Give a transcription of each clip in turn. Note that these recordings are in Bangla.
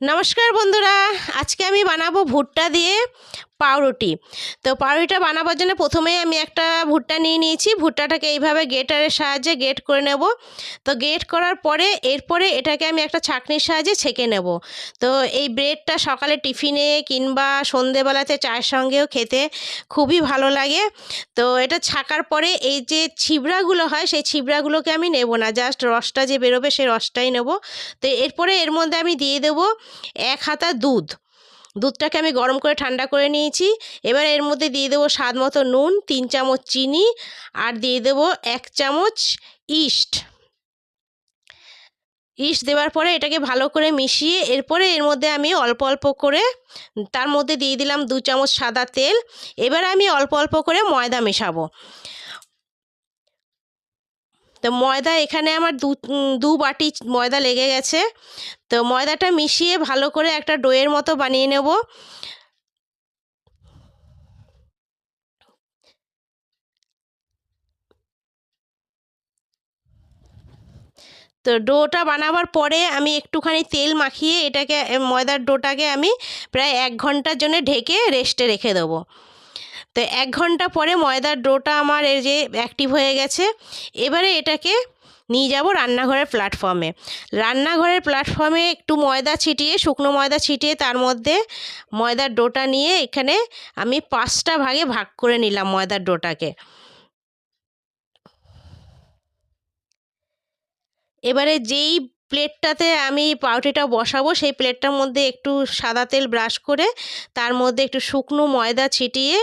নমস্কার বন্ধুরা আজকে আমি বানাবো ভুট্টা দিয়ে পাউরুটি। তো পাউরুটিটা বানাবার জন্য প্রথমেই আমি একটা ভুট্টা নিয়ে নিয়েছি। ভুট্টাটাকে এইভাবে গেটারের সাহায্যে গেট করে নেব। তো গেট করার পরে এরপরে এটাকে আমি একটা ছাঁকনির সাহায্যে ছেঁকে নেব। তো এই ব্রেডটা সকালে টিফিনে কিংবা সন্ধেবেলাতে চায়ের সঙ্গেও খেতে খুবই ভালো লাগে। তো এটা ছাকার পরে এই যে ছিবড়াগুলো হয়, সেই ছিবড়াগুলোকে আমি নেব না। জাস্ট রসটা যে বেরোবে সেই রসটাই নেব। তো এরপরে এর মধ্যে আমি দিয়ে দেবো এক হাতা দুধ। দুধটাকে আমি গরম করে ঠান্ডা করে নিয়েছি। এবার এর মধ্যে দিয়ে দেবো স্বাদ মতো নুন, তিন চামচ চিনি আর দিয়ে দেবো এক চামচ ইস্ট। ইস্ট দেওয়ার পরে এটাকে ভালো করে মিশিয়ে এরপরে এর মধ্যে আমি অল্প অল্প করে তার মধ্যে দিয়ে দিলাম দু চামচ সাদা তেল। এবার আমি অল্প অল্প করে ময়দা মেশাবো। তো ময়দা এখানে আমার দু দু বাটি ময়দা লেগে গেছে। তো ময়দাটা মিশিয়ে ভালো করে একটা ডোয়ের মতো বানিয়ে নেব। তো ডোটা বানাবার পরে আমি একটুখানি তেল মাখিয়ে এটাকে, ময়দার ডোটাকে আমি প্রায় এক ঘণ্টার জন্য ঢেকে রেস্টে রেখে দেবো। তো এক ঘণ্টা পরে ময়দার ডোটা আমার এই যে অ্যাক্টিভ হয়ে গেছে। এবারে এটাকে নিয়ে যাব রান্নাঘরের প্ল্যাটফর্মে রান্নাঘরের প্ল্যাটফর্মে একটু ময়দা ছিটিয়ে, শুকনো ময়দা ছিটিয়ে তার মধ্যে ময়দার ডোটা নিয়ে এখানে আমি পাঁচটা ভাগে ভাগ করে নিলাম ময়দার ডোটাকে। এবারে যেই প্লেটটাতে আমি পাউরুটিটা বসাবো। সেই প্লেটটার মধ্যে একটু সাদা তেল ব্রাশ করে, তার মধ্যে একটু শুকনো ময়দা ছিটিয়ে,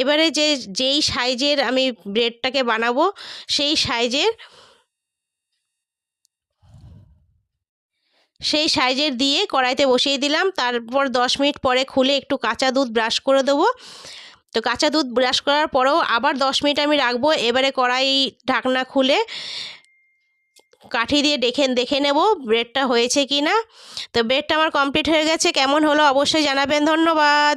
এবারে যে, যেই সাইজের আমি ব্রেডটাকে বানাবো, সেই সাইজের সেই সাইজের দিয়ে কড়াইতে বসিয়ে দিলাম। তারপর দশ মিনিট পরে খুলে একটু কাঁচা দুধ ব্রাশ করে দেবো। তো কাঁচা দুধ ব্রাশ করার পরেও আবার দশ মিনিট আমি রাখব। এবারে কড়াই ঢাকনা খুলে কাঠি দিয়ে দেখেন দেখে নেব ব্রেডটা হয়েছে কি না তো ব্রেডটা আমার কমপ্লিট হয়ে গেছে। কেমন হলো অবশ্যই জানাবেন। ধন্যবাদ।